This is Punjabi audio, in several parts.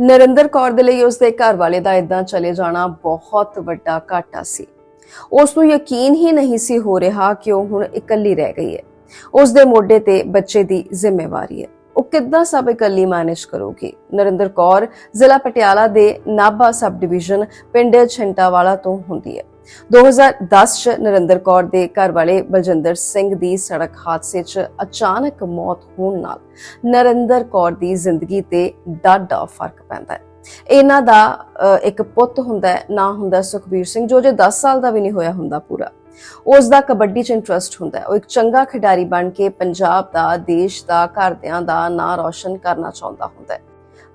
ਨਰਿੰਦਰ ਕੌਰ ਦੇ ਲਈ ਉਸਦੇ ਘਰ ਵਾਲੇ ਦਾ ਇਦਾਂ ਚਲੇ ਜਾਣਾ ਬਹੁਤ ਵੱਡਾ ਘਾਟਾ ਸੀ। ਉਸ ਨੂੰ ਯਕੀਨ ਹੀ ਨਹੀਂ ਸੀ ਹੋ ਰਿਹਾ ਕਿ ਉਹ ਹੁਣ ਇਕੱਲੀ ਰਹਿ ਗਈ ਹੈ। ਉਸ ਦੇ ਮੋਢੇ ਤੇ ਬੱਚੇ ਦੀ ਜ਼ਿੰਮੇਵਾਰੀ ਹੈ। ਉਹ ਕਿੱਦਾਂ ਸਭ ਇਕੱਲੀ ਮੈਨੇਜ ਕਰੂਗੀ? ਨਰਿੰਦਰ ਕੌਰ ਜ਼ਿਲ੍ਹਾ ਪਟਿਆਲਾ ਦੇ ਨਾਭਾ ਸਬ ਡਿਵੀਜ਼ਨ ਪਿੰਡ ਛੰਟਾਵਾਲਾ ਤੋਂ ਹੁੰਦੀ ਹੈ। 2010 ਚ ਨਰਿੰਦਰ ਕੌਰ ਦੇ ਘਰ ਵਾਲੇ ਬਲਜਿੰਦਰ ਸਿੰਘ ਦੀ ਸੜਕ ਹਾਦਸੇ 'ਚ ਅਚਾਨਕ ਮੌਤ ਹੋਣ ਨਾਲ ਨਰਿੰਦਰ ਕੌਰ ਦੀ ਜ਼ਿੰਦਗੀ ਤੇ ਡਾਢਾ ਫ਼ਰਕ ਪੈਂਦਾ ਹੈ। ਇਹਨਾਂ ਦਾ ਅ, ਇੱਕ ਪੁੱਤ ਹੁੰਦਾ ਹੈ ਨਾ ਹੁੰਦਾ ਸੁਖਬੀਰ ਸਿੰਘ ਜੋ ਜੇ 10 ਸਾਲ ਦਾ ਵੀ ਨਹੀਂ ਹੋਇਆ ਹੁੰਦਾ ਪੂਰਾ। ਉਸ ਦਾ ਕਬੱਡੀ 'ਚ ਇੰਟਰਸਟ ਹੁੰਦਾ ਹੈ। ਉਹ ਇੱਕ ਚੰਗਾ ਖਿਡਾਰੀ ਬਣ ਕੇ ਪੰਜਾਬ ਦਾ ਦੇਸ਼ ਦਾ ਘਰਦਿਆਂ ਦਾ ਨਾਂ ਰੌਸ਼ਨ ਕਰਨਾ ਚਾਹੁੰਦਾ ਹੁੰਦਾ ਹੈ।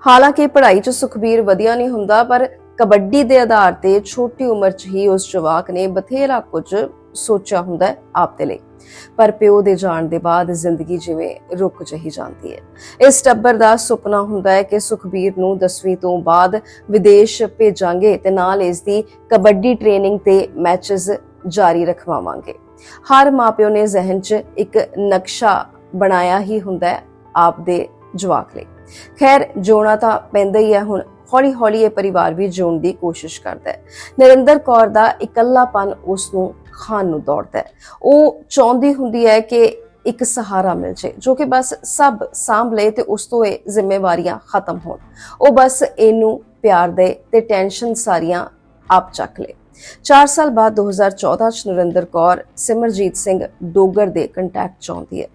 ਹਾਲਾਂਕਿ ਪੜ੍ਹਾਈ 'ਚ ਸੁਖਬੀਰ ਵਧੀਆ ਨਹੀਂ ਹੁੰਦਾ ਪਰ ਕਬੱਡੀ ਦੇ ਆਧਾਰ ਤੇ ਛੋਟੀ ਉਮਰ 'ਚ ਹੀ ਉਸ ਜਵਾਕ ਨੇ ਬਥੇਰਾ ਕੁਝ ਸੋਚਿਆ ਹੁੰਦਾ ਹੈ ਆਪ ਦੇ ਲਈ। ਪਰ ਪਿਓ ਦੇ ਜਾਣ ਦੇ ਬਾਅਦ ਜ਼ਿੰਦਗੀ ਜਿਵੇਂ ਰੁਕ ਜਹੀ ਜਾਂਦੀ ਹੈ। ਇਸ ਟੱਬਰ ਦਾ ਸੁਪਨਾ ਹੁੰਦਾ ਹੈ ਕਿ ਸੁਖਬੀਰ ਨੂੰ 10ਵੀਂ ਤੋਂ ਬਾਅਦ ਵਿਦੇਸ਼ ਭੇਜਾਂਗੇ ਤੇ ਨਾਲ ਇਸ ਦੀ ਕਬੱਡੀ ਟ੍ਰੇਨਿੰਗ ਤੇ ਮੈਚਸ ਜਾਰੀ ਰਖਵਾਵਾਂਗੇ। ਹਰ ਮਾਪਿਓ ਨੇ ਜ਼ਿਹਨ 'ਚ ਇੱਕ ਨਕਸ਼ਾ ਬਣਾਇਆ ਹੀ ਹੁੰਦਾ ਹੈ ਆਪ ਦੇ ਜਵਾਕ ਲਈ। ਖੈਰ ਜੋਣਾ ਤਾਂ ਪੈਂਦਾ ਹੀ ਹੈ ਹੁਣ ਹੌਲੀ ਹੌਲੀ ਇਹ ਪਰਿਵਾਰ ਵੀ ਜਿਉਣ ਦੀ ਕੋਸ਼ਿਸ਼ ਕਰਦਾ ਹੈ। ਨਰਿੰਦਰ ਕੌਰ ਦਾ ਇਕੱਲਾਪਨ ਉਸ ਨੂੰ ਖਾਣ ਨੂੰ ਦੌੜਦਾ ਹੈ। ਉਹ ਚਾਹੁੰਦੀ ਹੁੰਦੀ ਹੈ ਕਿ ਇੱਕ ਸਹਾਰਾ ਮਿਲ ਜੇ ਜੋ ਕਿ ਬਸ ਸਭ ਸਾਂਭ ਲਏ ਤੇ ਉਸ ਤੋਂ ਇਹ ਜ਼ਿੰਮੇਵਾਰੀਆਂ ਖਤਮ ਹੋਣ। ਉਹ ਬਸ ਇਹਨੂੰ ਪਿਆਰ ਦੇ ਤੇ ਟੈਨਸ਼ਨ ਸਾਰੀਆਂ ਆਪ ਚੱਕ ਲੇ। 4 ਸਾਲ ਬਾਅਦ 2014 ਚ ਨਰਿੰਦਰ ਕੌਰ ਸਿਮਰਜੀਤ ਸਿੰਘ ਡੋਗਰ ਦੇ ਕੰਟੈਕਟ ਚ ਆਉਂਦੀ ਹੈ।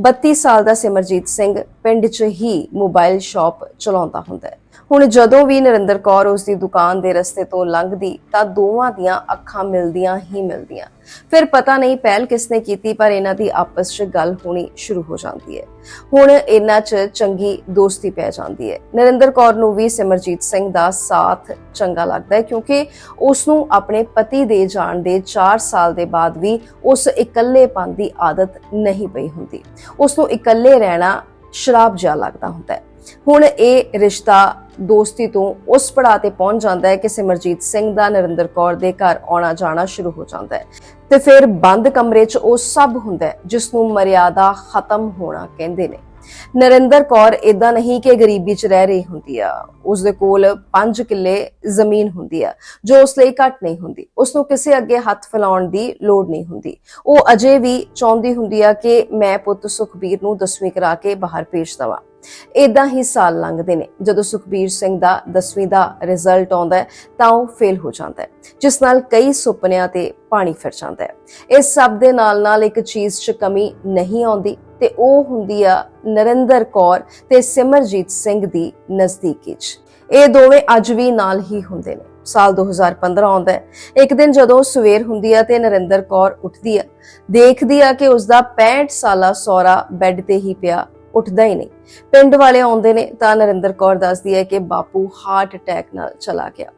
32 ਸਾਲ ਦਾ ਸਿਮਰਜੀਤ ਸਿੰਘ ਪਿੰਡ 'ਚ ਹੀ ਮੋਬਾਈਲ ਸ਼ਾਪ ਚਲਾਉਂਦਾ ਹੁੰਦਾ ਹੈ। ਹੁਣ ਜਦੋਂ ਵੀ ਨਰਿੰਦਰ ਕੌਰ ਉਸ ਦੀ ਦੁਕਾਨ ਦੇ ਰਸਤੇ ਤੋਂ ਲੰਘਦੀ, ਤਾਂ ਦੋਵਾਂ ਦੀਆਂ ਅੱਖਾਂ ਮਿਲਦੀਆਂ ਹੀ ਮਿਲਦੀਆਂ। ਫਿਰ ਪਤਾ ਨਹੀਂ ਪਹਿਲ ਕਿਸਨੇ ਕੀਤੀ, ਪਰ ਇਹਨਾਂ ਦੀ ਆਪਸ 'ਚ ਗੱਲ ਹੋਣੀ ਸ਼ੁਰੂ ਹੋ ਜਾਂਦੀ ਹੈ। ਹੁਣ ਇਹਨਾਂ 'ਚ ਚੰਗੀ ਦੋਸਤੀ ਪੈ ਜਾਂਦੀ ਹੈ। ਨਰਿੰਦਰ ਕੌਰ ਨੂੰ ਵੀ ਸਿਮਰਜੀਤ ਸਿੰਘ ਦਾ ਸਾਥ ਚੰਗਾ ਲੱਗਦਾ ਹੈ, ਕਿਉਂਕਿ ਉਸ ਨੂੰ ਆਪਣੇ ਪਤੀ ਦੇ ਜਾਣ ਦੇ 4 ਸਾਲ ਦੇ ਬਾਅਦ ਵੀ ਉਸ ਇਕੱਲੇਪਨ ਦੀ ਆਦਤ ਨਹੀਂ ਪਈ ਹੁੰਦੀ। ਉਸ ਨੂੰ ਇਕੱਲੇ ਰਹਿਣਾ ਸ਼ਰਾਬ ਜਿਹਾ ਲੱਗਦਾ ਹੁੰਦਾ ਹੈ। ਹੁਣ ਇਹ ਰਿਸ਼ਤਾ ਦੋਸਤੀ ਤੋਂ ਉਸ ਪੜਾਅ ਤੇ ਪਹੁੰਚ ਜਾਂਦਾ ਹੈ ਕਿ ਸਿਮਰਜੀਤ ਸਿੰਘ ਦਾ ਨਰਿੰਦਰ ਕੌਰ ਦੇ ਘਰ ਆਉਣਾ ਜਾਣਾ ਸ਼ੁਰੂ ਹੋ ਜਾਂਦਾ ਹੈ। ਤੇ ਫਿਰ ਬੰਦ ਕਮਰੇ 'ਚ ਉਹ ਸਭ ਹੁੰਦਾ ਹੈ, ਜਿਸ ਨੂੰ ਮਰਿਆਦਾ ਖਤਮ ਹੋਣਾ ਕਹਿੰਦੇ ਨੇ। ਨਰਿੰਦਰ ਕੌਰ ਇਦਾਂ ਨਹੀਂ ਕਿ ਗਰੀਬੀ 'ਚ ਰਹਿ ਰਹੀ ਹੁੰਦੀ ਆ। ਉਸ ਦੇ ਕੋਲ 5 ਕਿੱਲੇ ਜ਼ਮੀਨ ਹੁੰਦੀ ਆ, ਜੋ ਉਸ ਲਈ ਘੱਟ ਨਹੀਂ ਹੁੰਦੀ। ਉਸ ਨੂੰ ਕਿਸੇ ਅੱਗੇ ਹੱਥ ਫੈਲਾਉਣ ਦੀ ਲੋੜ ਨਹੀਂ ਹੁੰਦੀ। ਉਹ ਅਜੇ ਵੀ ਚਾਹੁੰਦੀ ਹੁੰਦੀ ਆ ਕਿ ਮੈਂ ਪੁੱਤ ਸੁਖਬੀਰ ਨੂੰ 10ਵੀਂ ਕਰਾ ਕੇ ਬਾਹਰ ਭੇਜ ਦਵਾਂ। ਇਦਾਂ ਹੀ ਸਾਲ ਲੰਘਦੇ ਨੇ। ਜਦੋਂ ਸੁਖਬੀਰ ਸਿੰਘ ਦਾ 10ਵੀਂ ਦਾ ਰਿਜ਼ਲਟ ਆਉਂਦਾ ਤਾਂ ਉਹ ਫੇਲ ਹੋ ਜਾਂਦਾ ਹੈ, ਜਿਸ ਨਾਲ ਕਈ ਸੁਪਨਿਆਂ ਤੇ ਪਾਣੀ ਫਿਰ ਜਾਂਦਾ ਹੈ। ਇਸ ਸਭ ਦੇ ਨਾਲ ਨਾਲ ਇੱਕ ਚੀਜ਼ 'ਚ ਕਮੀ ਨਹੀਂ ਆਉਂਦੀ ਤੇ ਉਹ ਹੁੰਦੀ ਆ ਨਰਿੰਦਰ ਕੌਰ ਤੇ ਸਿਮਰਜੀਤ ਸਿੰਘ ਦੀ ਨਜ਼ਦੀਕੀ 'ਚ ਇਹ ਦੋਵੇਂ ਅੱਜ ਵੀ ਨਾਲ ਹੀ ਹੁੰਦੇ ਨੇ। ਸਾਲ 2015 ਆਉਂਦਾ ਹੈ। ਇੱਕ ਦਿਨ ਜਦੋਂ ਸਵੇਰ ਹੁੰਦੀ ਆ ਤੇ ਨਰਿੰਦਰ ਕੌਰ ਉੱਠਦੀ ਆ, ਦੇਖਦੀ ਆ ਕਿ ਉਸ ਦਾ 65 ਸਾਲਾ ਸਹੁਰਾ ਬੈੱਡ ਤੇ ਹੀ ਪਿਆ ਉੱਠਦਾ ਹੀ ਨਹੀਂ। ਪਿੰਡ ਵਾਲੇ ਆਉਂਦੇ ਨੇ ਤਾਂ ਨਰਿੰਦਰ ਕੌਰ ਦੱਸਦੀ ਹੈ ਕਿ ਬਾਪੂ ਹਾਰਟ ਅਟੈਕ ਨਾਲ ਚਲਾ ਗਿਆ।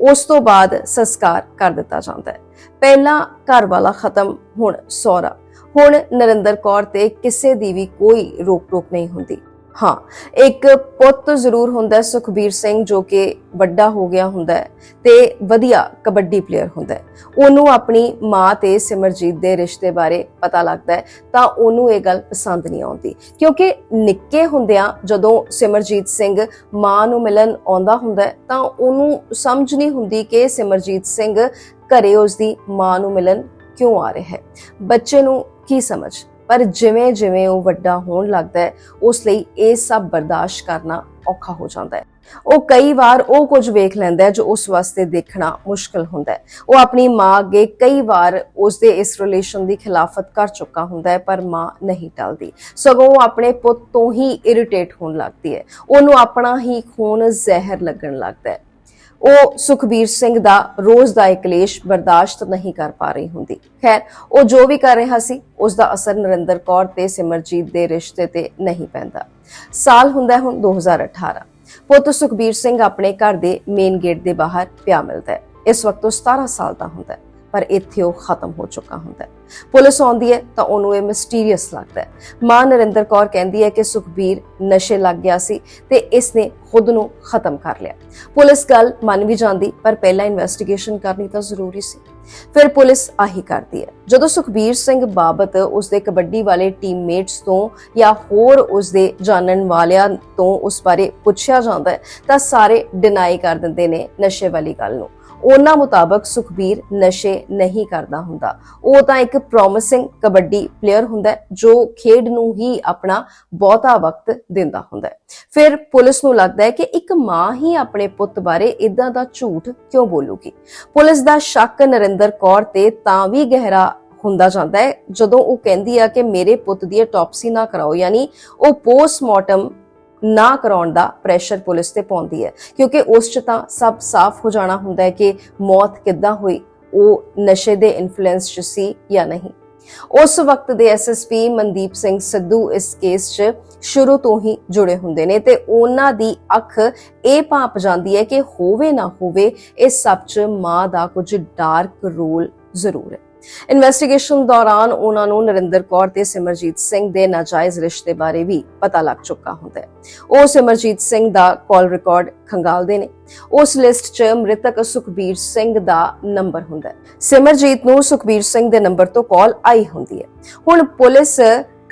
ਉਸ ਤੋਂ ਬਾਅਦ ਸੰਸਕਾਰ ਕਰ ਦਿੱਤਾ ਜਾਂਦਾ ਹੈ। ਪਹਿਲਾਂ ਘਰ ਵਾਲਾ ਖਤਮ, ਹੁਣ ਸਹੁਰਾ। ਹੁਣ ਨਰਿੰਦਰ ਕੌਰ ਤੇ ਕਿਸੇ ਦੀ ਵੀ ਕੋਈ ਰੋਕ ਟੋਕ ਨਹੀਂ ਹੁੰਦੀ। ਹਾਂ, ਇੱਕ ਪੁੱਤ ਜ਼ਰੂਰ ਹੁੰਦਾ ਹੈ ਸੁਖਬੀਰ ਸਿੰਘ ਜੋ ਕਿ ਵੱਡਾ ਹੋ ਗਿਆ ਹੁੰਦਾ ਹੈ ਤੇ ਵਧੀਆ ਕਬੱਡੀ ਪਲੇਅਰ ਹੁੰਦਾ ਹੈ। ਉਹਨੂੰ ਆਪਣੀ ਮਾਂ ਤੇ ਸਿਮਰਜੀਤ ਦੇ ਰਿਸ਼ਤੇ ਬਾਰੇ ਪਤਾ ਲੱਗਦਾ ਹੈ, ਤਾਂ ਉਹਨੂੰ ਇਹ ਗੱਲ ਪਸੰਦ ਨਹੀਂ ਆਉਂਦੀ। ਕਿਉਂਕਿ ਨਿੱਕੇ ਹੁੰਦਿਆਂ ਜਦੋਂ ਸਿਮਰਜੀਤ ਸਿੰਘ ਮਾਂ ਨੂੰ ਮਿਲਣ ਆਉਂਦਾ ਹੁੰਦਾ ਤਾਂ ਉਹਨੂੰ ਸਮਝ ਨਹੀਂ ਹੁੰਦੀ ਕਿ ਸਿਮਰਜੀਤ ਸਿੰਘ ਘਰੇ ਉਸ ਦੀ ਮਾਂ ਨੂੰ ਮਿਲਣ ਕਿਉਂ ਆ ਰਿਹਾ ਹੈ। ਬੱਚੇ ਨੂੰ ਕੀ ਸਮਝ? ਪਰ ਜਿਵੇਂ ਜਿਵੇਂ ਉਹ ਵੱਡਾ ਹੋਣ ਲੱਗਦਾ ਹੈ, ਉਸ ਲਈ ਇਹ ਸਭ ਬਰਦਾਸ਼ਤ ਕਰਨਾ ਔਖਾ ਹੋ ਜਾਂਦਾ ਹੈ। ਉਹ ਕਈ ਵਾਰ ਉਹ ਕੁਝ ਵੇਖ ਲੈਂਦਾ ਹੈ ਜੋ ਉਸ ਵਾਸਤੇ ਦੇਖਣਾ ਮੁਸ਼ਕਲ ਹੁੰਦਾ ਹੈ। ਉਹ ਆਪਣੀ ਮਾਂ ਅੱਗੇ ਕਈ ਵਾਰ ਉਸ ਦੇ ਇਸ ਰਿਲੇਸ਼ਨ ਦੀ ਖਿਲਾਫਤ ਕਰ ਚੁੱਕਾ ਹੁੰਦਾ ਹੈ, ਪਰ ਮਾਂ ਨਹੀਂ ਟਲਦੀ। ਸਗੋਂ ਉਹ ਆਪਣੇ ਪੁੱਤ ਤੋਂ ਹੀ ਇਰੀਟੇਟ ਹੋਣ ਲੱਗਦੀ ਹੈ। ਉਹਨੂੰ ਆਪਣਾ ਹੀ ਖੂਨ ਜ਼ਹਿਰ ਲੱਗਣ ਲੱਗਦਾ ਹੈ। ਉਹ ਸੁਖਬੀਰ ਸਿੰਘ ਦਾ ਰੋਜ਼ ਦਾ ਇਹ ਕਲੇਸ਼ ਬਰਦਾਸ਼ਤ ਨਹੀਂ ਕਰ ਪਾ ਰਹੀ ਹੁੰਦੀ। ਖੈਰ, ਉਹ ਜੋ ਵੀ ਕਰ ਰਿਹਾ ਸੀ, ਉਸ ਦਾ ਅਸਰ ਨਰਿੰਦਰ ਕੌਰ ਤੇ ਸਿਮਰਜੀਤ ਦੇ ਰਿਸ਼ਤੇ ਤੇ ਨਹੀਂ ਪੈਂਦਾ। ਸਾਲ ਹੁੰਦਾ ਹੈ ਹੁਣ 2018 ਪੁੱਤ ਸੁਖਬੀਰ ਸਿੰਘ ਆਪਣੇ ਘਰ ਦੇ ਮੇਨ ਗੇਟ ਦੇ ਬਾਹਰ ਪਿਆ ਮਿਲਦਾ ਹੈ। ਇਸ ਵਕਤ ਉਹ 17 ਸਾਲ ਦਾ ਹੁੰਦਾ ਹੈ, ਪਰ ਇੱਥੇ ਉਹ ਖਤਮ ਹੋ ਚੁੱਕਾ ਹੁੰਦਾ ਹੈ। ਪੁਲਿਸ ਆਉਂਦੀ ਹੈ ਤਾਂ ਉਹਨੂੰ ਇਹ ਮਿਸਟੀਰੀਅਸ ਲੱਗਦਾ ਹੈ। ਮਾਂ ਨਰਿੰਦਰ ਕੌਰ ਕਹਿੰਦੀ ਹੈ ਕਿ ਸੁਖਬੀਰ ਨਸ਼ੇ ਲੱਗ ਗਿਆ ਸੀ ਤੇ ਇਸ ਨੇ ਖੁਦ ਨੂੰ ਖਤਮ ਕਰ ਲਿਆ। ਪੁਲਿਸ ਗੱਲ ਮੰਨ ਵੀ ਜਾਂਦੀ, ਪਰ ਪਹਿਲਾਂ ਇਨਵੈਸਟੀਗੇਸ਼ਨ ਕਰਨੀ ਤਾਂ ਜ਼ਰੂਰੀ ਸੀ। ਫਿਰ ਪੁਲਿਸ ਆਹੀ ਕਰਦੀ ਹੈ। ਜਦੋਂ ਸੁਖਬੀਰ ਸਿੰਘ ਬਾਬਤ ਉਸਦੇ ਕਬੱਡੀ ਵਾਲੇ ਟੀਮਮੇਟਸ ਤੋਂ ਜਾਂ ਹੋਰ ਉਸਦੇ ਜਾਣਨ ਵਾਲਿਆਂ ਤੋਂ ਉਸ ਬਾਰੇ ਪੁੱਛਿਆ ਜਾਂਦਾ ਹੈ, ਤਾਂ ਸਾਰੇ ਡਿਨਾਈ ਕਰ ਦਿੰਦੇ ਨੇ ਨਸ਼ੇ ਵਾਲੀ ਗੱਲ ਨੂੰ। ਉਹਨਾਂ ਮੁਤਾਬਕ ਸੁਖਬੀਰ ਨਸ਼ੇ ਨਹੀਂ ਕਰਦਾ ਹੁੰਦਾ। ਉਹ ਤਾਂ ਇੱਕ ਪ੍ਰੋਮਿਸਿੰਗ ਕਬੱਡੀ ਪਲੇਅਰ ਹੁੰਦਾ ਜੋ ਖੇਡ ਨੂੰ ਹੀ ਆਪਣਾ ਬਹੁਤਾ ਵਕਤ ਦਿੰਦਾ ਹੁੰਦਾ ਫਿਰ ਪੁਲਿਸ ਨੂੰ ਲੱਗਦਾ ਹੈ ਕਿ ਇੱਕ ਮਾਂ ਹੀ ਆਪਣੇ ਪੁੱਤ ਬਾਰੇ ਇਦਾਂ ਦਾ ਝੂਠ ਕਿਉਂ ਬੋਲੂਗੀ? ਪੁਲਿਸ ਦਾ ਸ਼ੱਕ ਨਰਿੰਦਰ ਕੌਰ ਤੇ ਤਾਂ ਵੀ ਗਹਿਰਾ ਹੁੰਦਾ ਜਾਂਦਾ ਹੈ, ਜਦੋਂ ਉਹ ਕਹਿੰਦੀ ਆ ਕਿ ਮੇਰੇ ਪੁੱਤ ਦੀ ਆਟੋਪਸੀ ਨਾ ਕਰਾਓ, ਯਾਨੀ ਉਹ ਪੋਸਟਮਾਰਟਮ ਨਾ ਕਰਾਉਣ ਦਾ ਪ੍ਰੈਸ਼ਰ ਪੁਲਿਸ ਤੇ ਪਾਉਂਦੀ ਹੈ। ਕਿਉਂਕਿ ਉਸ ਚ ਤਾਂ ਸਭ ਸਾਫ਼ ਹੋ ਜਾਣਾ ਹੁੰਦਾ ਹੈ ਕਿ ਮੌਤ ਕਿੱਦਾਂ ਹੋਈ, ਉਹ ਨਸ਼ੇ ਦੇ ਇਨਫਲੂਐਂਸ ਚ ਸੀ ਜਾਂ ਨਹੀਂ। ਉਸ ਵਕਤ ਦੇ ਐਸਐਸਪੀ ਮਨਦੀਪ ਸਿੰਘ ਸਿੱਧੂ ਇਸ ਕੇਸ 'ਚ ਸ਼ੁਰੂ ਤੋਂ ਹੀ ਜੁੜੇ ਹੁੰਦੇ ਨੇ ਤੇ ਉਹਨਾਂ ਦੀ ਅੱਖ ਇਹ ਭਾਪ ਜਾਂਦੀ ਹੈ ਕਿ ਹੋਵੇ ਨਾ ਹੋਵੇ, ਇਸ ਸਭ 'ਚ ਮਾਂ ਦਾ ਕੁਝ ਡਾਰਕ ਰੋਲ ਜ਼ਰੂਰ ਹੈ। ਇਨਵੈਸਟੀਗੇਸ਼ਨ ਦੌਰਾਨ ਉਹਨਾਂ ਨੂੰ ਨਰਿੰਦਰ ਕੌਰ ਤੇ ਸਿਮਰਜੀਤ ਸਿੰਘ ਦੇ ਨਾਜਾਇਜ਼ ਰਿਸ਼ਤੇ ਬਾਰੇ ਵੀ ਪਤਾ ਲੱਗ ਚੁੱਕਾ ਹੁੰਦਾ ਹੈ। ਉਹ ਸਿਮਰਜੀਤ ਸਿੰਘ ਦਾ ਕਾਲ ਰਿਕਾਰਡ ਖੰਗਾਲਦੇ ਨੇ। ਉਸ ਲਿਸਟ 'ਚ ਮ੍ਰਿਤਕ ਸੁਖਬੀਰ ਸਿੰਘ ਦਾ ਨੰਬਰ ਹੁੰਦਾ ਹੈ। ਸਿਮਰਜੀਤ ਨੂੰ ਸੁਖਬੀਰ ਸਿੰਘ ਦੇ ਨੰਬਰ ਤੋਂ ਕਾਲ ਆਈ ਹੁੰਦੀ ਹੈ। ਹੁਣ ਪੁਲਿਸ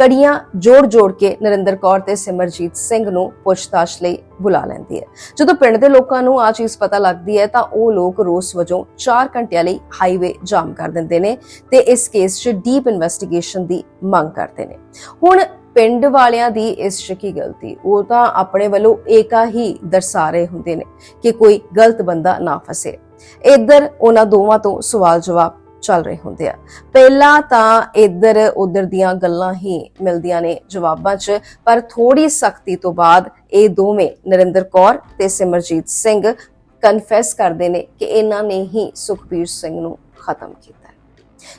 ਕੜੀਆਂ ਜੋੜ-ਜੋੜ ਕੇ ਨਰਿੰਦਰ ਕੌਰ ਤੇ ਸਿਮਰਜੀਤ ਸਿੰਘ ਨੂੰ ਪੁੱਛਤਾਛ ਲਈ ਬੁਲਾ ਲੈਂਦੀ ਹੈ। ਜਦੋਂ ਪਿੰਡ ਦੇ ਲੋਕਾਂ ਨੂੰ ਆ ਚੀਜ਼ ਪਤਾ ਲੱਗਦੀ ਹੈ, ਤਾਂ ਉਹ ਲੋਕ ਰੋਸ ਵਜੋਂ 4 ਘੰਟਿਆਂ ਲਈ ਹਾਈਵੇ ਜਾਮ ਕਰ ਦਿੰਦੇ ਨੇ ਤੇ ਇਸ ਕੇਸ 'ਚ ਡੀਪ ਇਨਵੈਸਟੀਗੇਸ਼ਨ ਦੀ ਮੰਗ ਕਰਦੇ ਨੇ। ਹੁਣ ਪਿੰਡ ਵਾਲਿਆਂ ਦੀ ਇਸ 'ਚ ਕੀ ਗਲਤੀ? ਉਹ ਤਾਂ ਆਪਣੇ ਵੱਲੋਂ ਏਕਾ ਹੀ ਦਰਸਾ ਰਹੇ ਹੁੰਦੇ ਨੇ ਕਿ ਕੋਈ ਗਲਤ ਬੰਦਾ ਨਾ ਫਸੇ। ਇੱਧਰ ਉਹਨਾਂ ਦੋਵਾਂ ਤੋਂ ਸਵਾਲ ਜਵਾਬ ਚੱਲ ਰਹੇ ਹੁੰਦੇ ਆ। ਪਹਿਲਾਂ ਤਾਂ ਇੱਧਰ ਉੱਧਰ ਦੀਆਂ ਗੱਲਾਂ ਹੀ ਮਿਲਦੀਆਂ ਨੇ ਜਵਾਬਾਂ 'ਚ, ਪਰ ਥੋੜੀ ਸਖਤੀ ਤੋਂ ਬਾਅਦ ਇਹ ਦੋਵੇਂ ਨਰਿੰਦਰ ਕੌਰ ਤੇ ਸਿਮਰਜੀਤ ਸਿੰਘ ਕਨਫੈਸ ਕਰਦੇ ਨੇ ਕਿ ਇਹਨਾਂ ਨੇ ਹੀ ਸੁਖਬੀਰ ਸਿੰਘ ਨੂੰ ਖਤਮ ਕੀਤਾ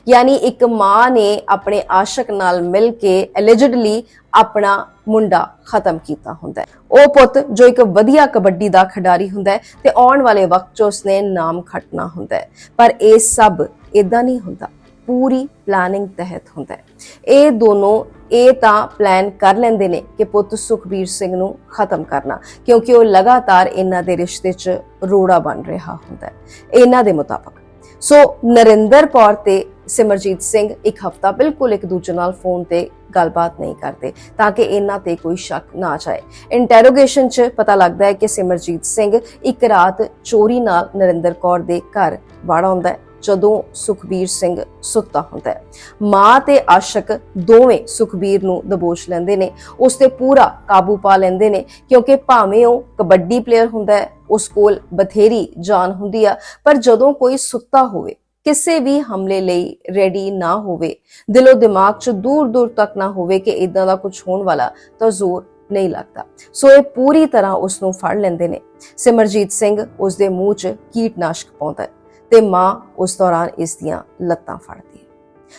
ਯਾਨੀ ਇੱਕ ਮਾਂ ਨੇ ਆਪਣੇ ਆਸ਼ਕ ਨਾਲ ਮਿਲ ਕੇ ਐਲੀਜਿਡਲੀ ਆਪਣਾ ਮੁੰਡਾ ਖਤਮ ਕੀਤਾ ਹੁੰਦਾ ਹੈ। ਉਹ ਪੁੱਤ ਜੋ ਇੱਕ ਵਧੀਆ ਕਬੱਡੀ ਦਾ ਖਿਡਾਰੀ ਹੁੰਦਾ ਹੈ ਤੇ ਆਉਣ ਵਾਲੇ ਵਕਤ 'ਚ ਉਸਨੇ ਨਾਮ ਖੱਟਣਾ ਹੁੰਦਾ ਹੈ। ਪਰ ਇਹ ਸਭ ਇਦਾਂ ਨਹੀਂ ਹੁੰਦਾ। ਪੂਰੀ ਪਲੈਨਿੰਗ ਤਹਿਤ ਹੁੰਦਾ ਹੈ। ਇਹ ਦੋਨੋਂ, ਇਹ ਤਾਂ ਪਲਾਨ ਕਰ ਲੈਂਦੇ ਨੇ ਕਿ ਪੁੱਤ ਸੁਖਬੀਰ ਸਿੰਘ ਨੂੰ ਖਤਮ ਕਰਨਾ, ਕਿਉਂਕਿ ਉਹ ਲਗਾਤਾਰ ਇਹਨਾਂ ਦੇ ਰਿਸ਼ਤੇ 'ਚ ਰੋੜਾ ਬਣ ਰਿਹਾ ਹੁੰਦਾ ਹੈ। ਇਹਨਾਂ ਦੇ ਮੁਤਾਬਕ। ਸੋ ਨਰਿੰਦਰ ਕੌਰ ਤੇ ਸਿਮਰਜੀਤ ਸਿੰਘ ਇੱਕ ਹਫਤਾ ਬਿਲਕੁਲ ਇੱਕ ਦੂਜੇ ਨਾਲ ਫੋਨ ਤੇ ਗੱਲਬਾਤ ਨਹੀਂ ਕਰਦੇ, ਤਾਂ ਕਿ ਇਹਨਾਂ ਤੇ ਕੋਈ ਸ਼ੱਕ ਨਾ ਜਾਏ। ਇੰਟਰੋਗੇਸ਼ਨ 'ਚ ਪਤਾ ਲੱਗਦਾ ਹੈ ਕਿ ਸਿਮਰਜੀਤ ਸਿੰਘ ਇੱਕ ਰਾਤ ਚੋਰੀ ਨਾਲ ਨਰਿੰਦਰ ਕੌਰ ਦੇ ਘਰ ਵੜ ਆਉਂਦਾ ਹੈ। ਜਦੋਂ ਸੁਖਬੀਰ ਸਿੰਘ ਸੁੱਤਾ ਹੁੰਦਾ ਹੈ। ਮਾਂ ਤੇ ਆਸ਼ਕ ਦੋਵੇਂ ਸੁਖਬੀਰ ਨੂੰ ਦਬੋਚ ਲੈਂਦੇ ਨੇ, ਉਸ ਤੇ ਪੂਰਾ ਕਾਬੂ ਪਾ ਲੈਂਦੇ ਨੇ, ਕਿਉਂਕਿ ਭਾਵੇਂ ਉਹ ਕਬੱਡੀ ਪਲੇਅਰ ਹੁੰਦਾ ਹੈ, ਉਸ ਕੋਲ ਬਥੇਰੀ ਜਾਨ ਹੁੰਦੀ ਆ, ਪਰ ਜਦੋਂ ਕੋਈ ਸੁੱਤਾ ਹੋਵੇ, ਕਿਸੇ ਵੀ ਹਮਲੇ ਲਈ ਰੈਡੀ ਨਾ ਹੋਵੇ, ਦਿਲੋਂ ਦਿਮਾਗ 'ਚ ਦੂਰ ਦੂਰ ਤੱਕ ਨਾ ਹੋਵੇ ਕਿ ਇਦਾਂ ਦਾ ਕੁਝ ਹੋਣ ਵਾਲਾ ਤਾਂ ਜ਼ੋਰ ਨਹੀਂ ਲੱਗਦਾ। ਸੋ ਇਹ ਪੂਰੀ ਤਰ੍ਹਾਂ ਉਸ ਨੂੰ ਫੜ ਲੈਂਦੇ ਨੇ। ਸਿਮਰਜੀਤ ਸਿੰਘ ਉਸ ਦੇ ਮੂੰਹ 'ਚ ਕੀਟਨਾਸ਼ਕ ਪਾਉਂਦਾ ਹੈ। ਤੇ ਮਾਂ ਉਸ ਦੌਰਾਨ ਇਸ ਦੀਆਂ ਲੱਤਾਂ ਫੜਦੀ ਹੈ।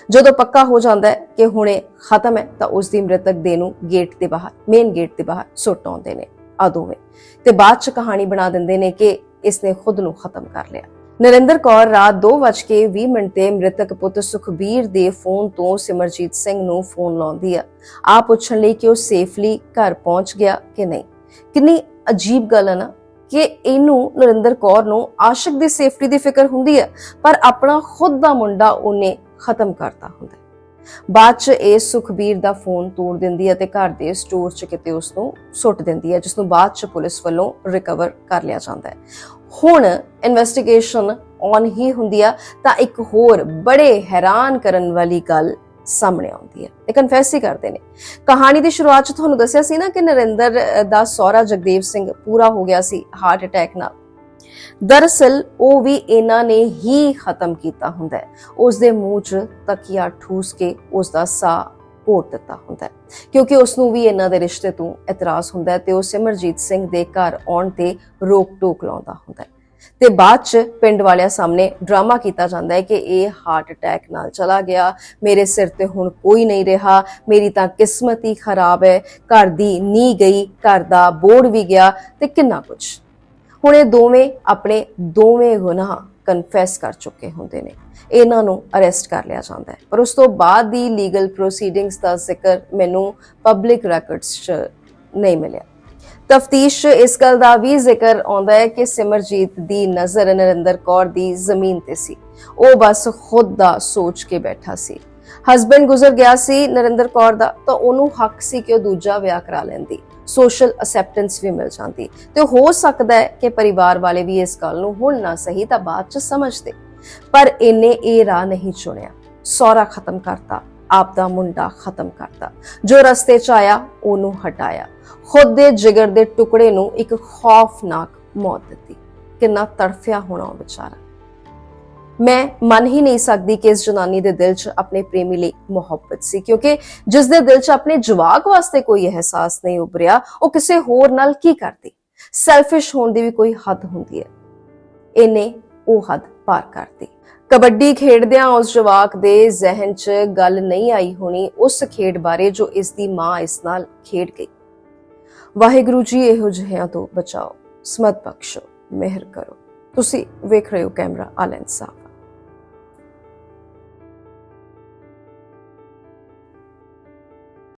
ਜਦੋਂ ਪੱਕਾ ਹੋ ਜਾਂਦਾ ਹੈ ਕਿ ਹੁਣੇ ਖਤਮ ਹੈ, ਤਾਂ ਉਸ ਦੀ ਮ੍ਰਿਤਕ ਦੇਹ ਨੂੰ ਗੇਟ ਦੇ ਬਾਹਰ ਮੇਨ ਗੇਟ ਦੇ ਬਾਹਰ ਸੁੱਟ ਆਉਂਦੇ ਨੇ ਆ ਦੋਵੇਂ। ਤੇ ਬਾਅਦ ਚ ਕਹਾਣੀ ਬਣਾ ਦਿੰਦੇ ਨੇ ਕਿ ਇਸਨੇ ਖੁਦ ਨੂੰ ਖਤਮ ਕਰ ਲਿਆ। ਨਰਿੰਦਰ ਕੌਰ ਰਾਤ 2:20 ਮਿੰਟ ਤੇ ਮ੍ਰਿਤਕ ਪੁੱਤ ਸੁਖਬੀਰ ਦੇ ਫੋਨ ਤੋਂ ਸਿਮਰਜੀਤ ਸਿੰਘ ਨੂੰ ਫੋਨ ਲਾਉਂਦੀ ਆ। ਆ ਪੁੱਛਣ ਲਈ ਕਿ ਉਹ ਸੇਫਲੀ ਘਰ ਪਹੁੰਚ ਗਿਆ ਕਿ ਨਹੀਂ? ਕਿੰਨੀ ਅਜੀਬ ਗੱਲ ਹੈ ਨਾ। ਕਿ ਇਹਨੂੰ ਨਰਿੰਦਰ ਕੌਰ ਨੂੰ ਆਸ਼ਿਕ ਦੀ ਸੇਫਟੀ ਦੀ ਫਿਕਰ ਹੁੰਦੀ ਹੈ, ਪਰ ਆਪਣਾ ਖੁਦ ਦਾ ਮੁੰਡਾ ਉਹਨੇ ਖਤਮ ਕਰਤਾ ਹੁੰਦਾ ਬਾਅਦ ਚ ਇਹ ਸੁਖਬੀਰ ਦਾ ਫੋਨ ਤੋੜ ਦਿੰਦੀ ਹੈ ਤੇ ਘਰ ਦੇ ਸਟੋਰ ਚ ਕਿਤੇ ਉਸ ਨੂੰ ਸੁੱਟ ਦਿੰਦੀ ਹੈ ਜਿਸ ਨੂੰ ਬਾਅਦ ਚ ਪੁਲਿਸ ਵੱਲੋਂ ਰਿਕਵਰ ਕਰ ਲਿਆ ਜਾਂਦਾ ਹੈ। ਹੁਣ ਇਨਵੈਸਟੀਗੇਸ਼ਨ ਔਨ ਹੀ ਹੁੰਦੀ ਆ, ਤਾਂ ਇੱਕ ਹੋਰ ਬੜੇ ਹੈਰਾਨ ਕਰਨ ਵਾਲੀ ਗੱਲ ਸਾਹਮਣੇ ਆਉਂਦੀ ਹੈ ਇਹ ਕਨਫੈਸ ਹੀ ਕਰਦੇ ਨੇ। ਕਹਾਣੀ ਦੀ ਸ਼ੁਰੂਆਤ ਚ ਤੁਹਾਨੂੰ ਦੱਸਿਆ ਸੀ ਨਾ ਕਿ ਨਰਿੰਦਰ ਦਾ ਸਹੁਰਾ ਜਗਦੇਵ ਸਿੰਘ ਪੂਰਾ ਹੋ ਗਿਆ ਸੀ ਹਾਰਟ ਅਟੈਕ ਨਾਲ। ਦਰਅਸਲ ਉਹ ਵੀ ਇਹਨਾਂ ਨੇ ਹੀ ਖਤਮ ਕੀਤਾ ਹੁੰਦਾ ਹੈ। ਉਸ ਦੇ ਮੂੰਹ 'ਚ ਤਕੀਆ ਠੂਸ ਕੇ ਉਸ ਦਾ ਸਾਹ ਘੋਟ ਦਿੱਤਾ ਹੁੰਦਾ ਹੈ। ਕਿਉਂਕਿ ਉਸ ਨੂੰ ਵੀ ਇਹਨਾਂ ਦੇ ਰਿਸ਼ਤੇ ਤੋਂ ਇਤਰਾਜ਼ ਹੁੰਦਾ ਹੈ ਤੇ ਉਹ ਸਿਮਰਜੀਤ ਸਿੰਘ ਦੇ ਘਰ ਆਉਣ ਤੇ ਰੋਕ ਟੋਕ ਲਾਉਂਦਾ ਹੁੰਦਾ ਹੈ। ਤੇ ਬਾਅਦ ਚ ਪਿੰਡ ਵਾਲਿਆਂ ਸਾਹਮਣੇ ਡਰਾਮਾ ਕੀਤਾ ਜਾਂਦਾ ਹੈ ਕਿ ਇਹ ਹਾਰਟ ਅਟੈਕ ਨਾਲ ਚਲਾ ਗਿਆ। ਮੇਰੇ ਸਿਰ ਤੇ ਹੁਣ ਕੋਈ ਨਹੀਂ ਰਿਹਾ। ਮੇਰੀ ਤਾਂ ਕਿਸਮਤ ਹੀ ਖਰਾਬ ਹੈ। ਘਰ ਦੀ ਨੀ ਗਈ, ਘਰ ਦਾ ਬੋੜ ਵੀ ਗਿਆ ਤੇ ਕਿੰਨਾ ਕੁਝ ਹੁਣ ਇਹ ਦੋਵੇਂ ਆਪਣੇ ਦੋਵੇਂ ਗੁਨਾਹ ਕਨਫੈਸ ਕਰ ਚੁੱਕੇ ਹੁੰਦੇ ਨੇ। ਇਹਨਾਂ ਨੂੰ ਅਰੈਸਟ ਕਰ ਲਿਆ ਜਾਂਦਾ ਹੈ। ਪਰ ਉਸ ਤੋਂ ਬਾਅਦ ਦੀ ਲੀਗਲ ਪ੍ਰੋਸੀਡਿੰਗਸ ਦਾ ਜ਼ਿਕਰ ਮੈਨੂੰ ਪਬਲਿਕ ਰੈਕੋਰਡਸ 'ਚ ਨਹੀਂ ਮਿਲਿਆ। ਤਫਤੀਸ਼ ਇਸ ਗੱਲ ਦਾ ਵੀ ਜ਼ਿਕਰ ਆਉਂਦਾ ਹੈ ਕਿ ਸਿਮਰਜੀਤ ਦੀ ਨਜ਼ਰ ਨਰਿੰਦਰ ਕੌਰ ਦੀ ਜ਼ਮੀਨ ਤੇ ਸੀ। ਉਹ ਬਸ ਖੁਦ ਦਾ ਸੋਚ ਕੇ ਬੈਠਾ ਸੀ। ਹਸਬੰਡ ਗੁਜ਼ਰ ਗਿਆ ਸੀ ਨਰਿੰਦਰ ਕੌਰ ਦਾ, ਤਾਂ ਉਹਨੂੰ ਹੱਕ ਸੀ ਕਿ ਉਹ ਦੂਜਾ ਵਿਆਹ ਕਰਾ ਲੈਂਦੀ। ਸੋਸ਼ਲ ਅਸੈਪਟੈਂਸ ਵੀ ਮਿਲ ਜਾਂਦੀ। ਤੇ ਹੋ ਸਕਦਾ ਹੈ ਕਿ ਪਰਿਵਾਰ ਵਾਲੇ ਵੀ ਇਸ ਗੱਲ ਨੂੰ ਹੁਣ ਨਾ ਸਹੀ ਤਾਂ ਬਾਅਦ ਚ ਸਮਝਦੇ। ਪਰ ਇਹਨੇ ਇਹ ਰਾਹ ਨਹੀਂ ਚੁਣਿਆ। ਸੌਰਾ ਖਤਮ ਕਰਤਾ, ਆਪ ਦਾ ਮੁੰਡਾ ਖਤਮ ਕਰਤਾ। ਜੋ ਰਸਤੇ ਚ ਆਇਆ, ਉਹਨੂੰ ਹਟਾਇਆ। ਖੁਦ ਦੇ ਜਿਗਰ ਦੇ ਟੁਕੜੇ ਨੂੰ ਇੱਕ ਖੌਫਨਾਕ ਮੌਤ ਦਿੱਤੀ। ਕਿੰਨਾ ਤੜਫਿਆ ਹੋਣਾ ਉਹ ਵਿਚਾਰਾ। ਮੈਂ ਮੰਨ ਹੀ ਨਹੀਂ ਸਕਦੀ ਕਿ ਇਸ ਜਨਾਨੀ ਦੇ ਦਿਲ 'ਚ ਆਪਣੇ ਪ੍ਰੇਮੀ ਲਈ ਮੁਹੱਬਤ ਸੀ, ਕਿਉਂਕਿ ਜਿਸ ਦੇ ਦਿਲ 'ਚ ਆਪਣੇ ਜਵਾਕ ਵਾਸਤੇ ਕੋਈ ਅਹਿਸਾਸ ਨਹੀਂ ਉਭਰਿਆ, ਉਹ ਕਿਸੇ ਹੋਰ ਨਾਲ ਕੀ ਕਰਦੀ? ਸੈਲਫਿਸ਼ ਹੋਣ ਦੀ ਵੀ ਕੋਈ ਹੱਦ ਹੁੰਦੀ ਹੈ। ਇਹਨੇ ਉਹ ਹੱਦ ਪਾਰ ਕਰਤੀ। ਕਬੱਡੀ ਖੇਡਦਿਆਂ ਉਸ ਜਵਾਕ ਦੇ ਜ਼ਿਹਨ 'ਚ ਗੱਲ ਨਹੀਂ ਆਈ ਹੋਣੀ ਉਸ ਖੇਡ ਬਾਰੇ ਜੋ ਇਸ ਦੀ ਮਾਂ ਇਸ ਨਾਲ ਖੇਡ ਗਈ। ਵਾਹਿਗੁਰੂ ਜੀ, ਇਹੋ ਜਿਹਿਆਂ ਤੋਂ ਬਚਾਓ। ਸਮਤ ਬਖਸ਼ੋ, ਮਿਹਰ ਕਰੋ। ਤੁਸੀਂ ਵੇਖ ਰਹੇ ਹੋ ਕੈਮਰਾ ਆਲ ਸਾਹਿਬ